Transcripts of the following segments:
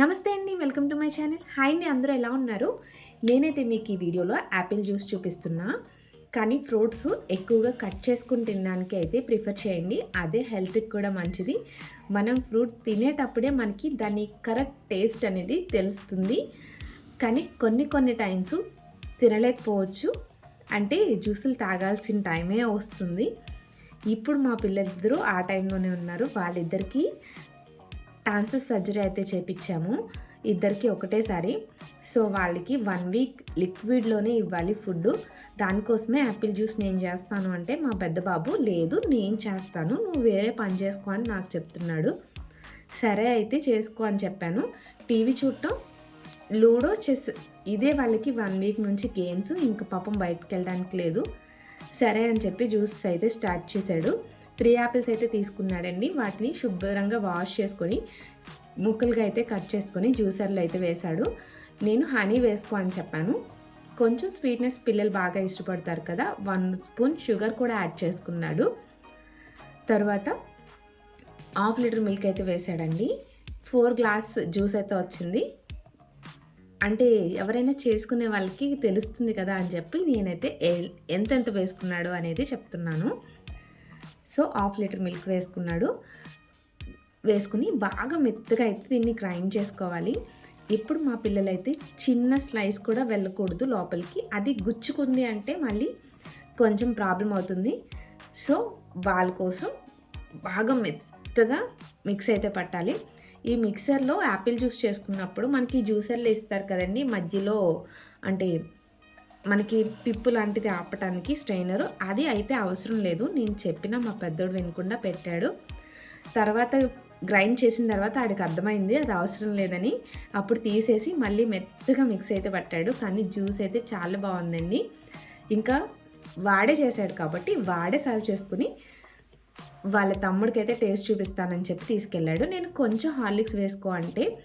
నమస్తే అండి welcome to my channel. Hi అండి అందరూ ఎలా ఉన్నారు? నేనైతే మీకు ఈ వీడియోలో యాపిల్ జ్యూస్ చూపిస్తున్నా. కానీ ఫ్రూట్స్ ఎక్కువగా కట్ చేసుకుని తినడానికి అయితే ప్రిఫర్ చేయండి. అదే హెల్త్కి కూడా మంచిది. మనం ఫ్రూట్ తినేటప్పుడే మనకి దాని కరెక్ట్ టేస్ట్ అనేది తెలుస్తుంది. కానీ కొన్ని కొన్ని టైమ్స్ తినలేకపోవచ్చు. అంటే జ్యూసులు తాగాల్సిన టైమే వస్తుంది. ఇప్పుడు మా పిల్లలిద్దరూ ఆ టైంలోనే ఉన్నారు. వాళ్ళిద్దరికీ టాన్సెస్ సర్జరీ అయితే చేపించాము ఇద్దరికి ఒకటేసారి సో వాళ్ళకి వన్ వీక్ లిక్విడ్లోనే ఇవ్వాలి ఫుడ్ దానికోసమే యాపిల్ జ్యూస్ నేను చేస్తాను అంటే మా పెద్ద బాబు లేదు నేను చేస్తాను. నువ్వు వేరే పని చేసుకో అని నాకు చెప్తున్నాడు. సరే అయితే చేసుకో అని చెప్పాను. టీవీ చూడటం లూడో చెస్ ఇదే వాళ్ళకి వన్ వీక్ నుంచి గేమ్స్. ఇంక పాపం బయటకు వెళ్ళడానికి లేదు. సరే అని చెప్పి జ్యూస్ అయితే స్టార్ట్ చేశాడు. త్రీ యాపిల్స్ అయితే తీసుకున్నాడండి. వాటిని శుభ్రంగా వాష్ చేసుకొని ముక్కలుగా అయితే కట్ చేసుకొని జ్యూసర్లో అయితే వేశాడు. నేను హనీ వేసుకో అని చెప్పాను. కొంచెం స్వీట్నెస్ పిల్లలు బాగా ఇష్టపడతారు కదా వన్ స్పూన్ షుగర్ కూడా యాడ్ చేసుకున్నాడు. తర్వాత హాఫ్ లీటర్ మిల్క్ అయితే వేసాడండి ఫోర్ గ్లాస్ జ్యూస్ అయితే వచ్చింది. అంటే ఎవరైనా చేసుకునే వాళ్ళకి తెలుస్తుంది కదా అని చెప్పి నేనైతే ఎంతెంత వేసుకున్నాడు అనేది చెప్తున్నాను. సో హాఫ్ లీటర్ మిల్క్ వేసుకున్నాడు. వేసుకుని బాగా మెత్తగా అయితే దీన్ని గ్రైండ్ చేసుకోవాలి. ఇప్పుడు మా పిల్లలైతే చిన్న స్లైస్ కూడా వెళ్ళకూడదు లోపలికి. అది గుచ్చుకుంది అంటే మళ్ళీ కొంచెం ప్రాబ్లం అవుతుంది. సో వాళ్ళ కోసం బాగా మెత్తగా మిక్స్ అయితే పట్టాలి. ఈ మిక్సర్లో యాపిల్ జ్యూస్ చేసుకున్నప్పుడు మనకి జ్యూసర్లు ఇస్తారు కదండి. మధ్యలో అంటే మనకి పిప్పు లాంటిది ఆపటానికి స్ట్రైనరు. అది అయితే అవసరం లేదు. నేను చెప్పిన మా పెద్దోడు వినకుండా పెట్టాడు. తర్వాత గ్రైండ్ చేసిన తర్వాత ఆడికి అర్థమైంది. అది అవసరం లేదని అప్పుడు తీసేసి మళ్ళీ మెత్తగా మిక్స్ అయితే పట్టాడు. కానీ జ్యూస్ అయితే చాలా బాగుందండి. ఇంకా వాడే చేశాడు కాబట్టి వాడే సర్వ్ చేసుకుని వాళ్ళ తమ్ముడికైతే టేస్ట్ చూపిస్తానని చెప్పి తీసుకెళ్ళాడు. నేను కొంచెం హార్లిక్స్ వేసుకో అంటే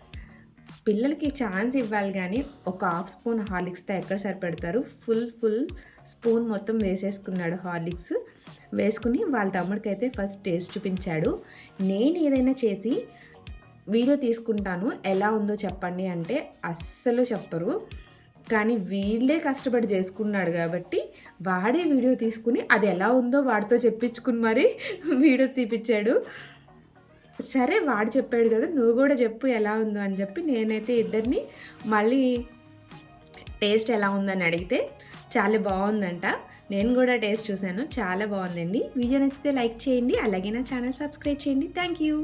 పిల్లలకి ఛాన్స్ ఇవ్వాలి కానీ ఒక హాఫ్ స్పూన్ హార్లిక్స్తో ఎక్కడ సరిపెడతారు? ఫుల్ ఫుల్ స్పూన్ మొత్తం వేసేసుకున్నాడు హార్లిక్స్. వేసుకుని వాళ్ళ తమ్ముడికి అయితే ఫస్ట్ టేస్ట్ చూపించాడు. నేను ఏదైనా చేసి వీడియో తీసుకుంటాను. ఎలా ఉందో చెప్పండి అంటే అస్సలు చెప్పరు. కానీ వీళ్ళే కష్టపడి చేసుకున్నాడు కాబట్టి వాడే వీడియో తీసుకుని అది ఎలా ఉందో వాడితో చెప్పించుకుని మరి వీడియో తీపిచ్చాడు. సరే వాడు చెప్పాడు కదా నువ్వు కూడా చెప్పు ఎలా ఉందో అని చెప్పి నేనైతే ఇద్దరిని మళ్ళీ టేస్ట్ ఎలా ఉందని అడిగితే చాలా బాగుందంట. నేను కూడా టేస్ట్ చూశాను చాలా బాగుందండి. వీడియో నచ్చితే లైక్ చేయండి అలాగే నా ఛానల్ సబ్స్క్రైబ్ చేయండి. Thank you.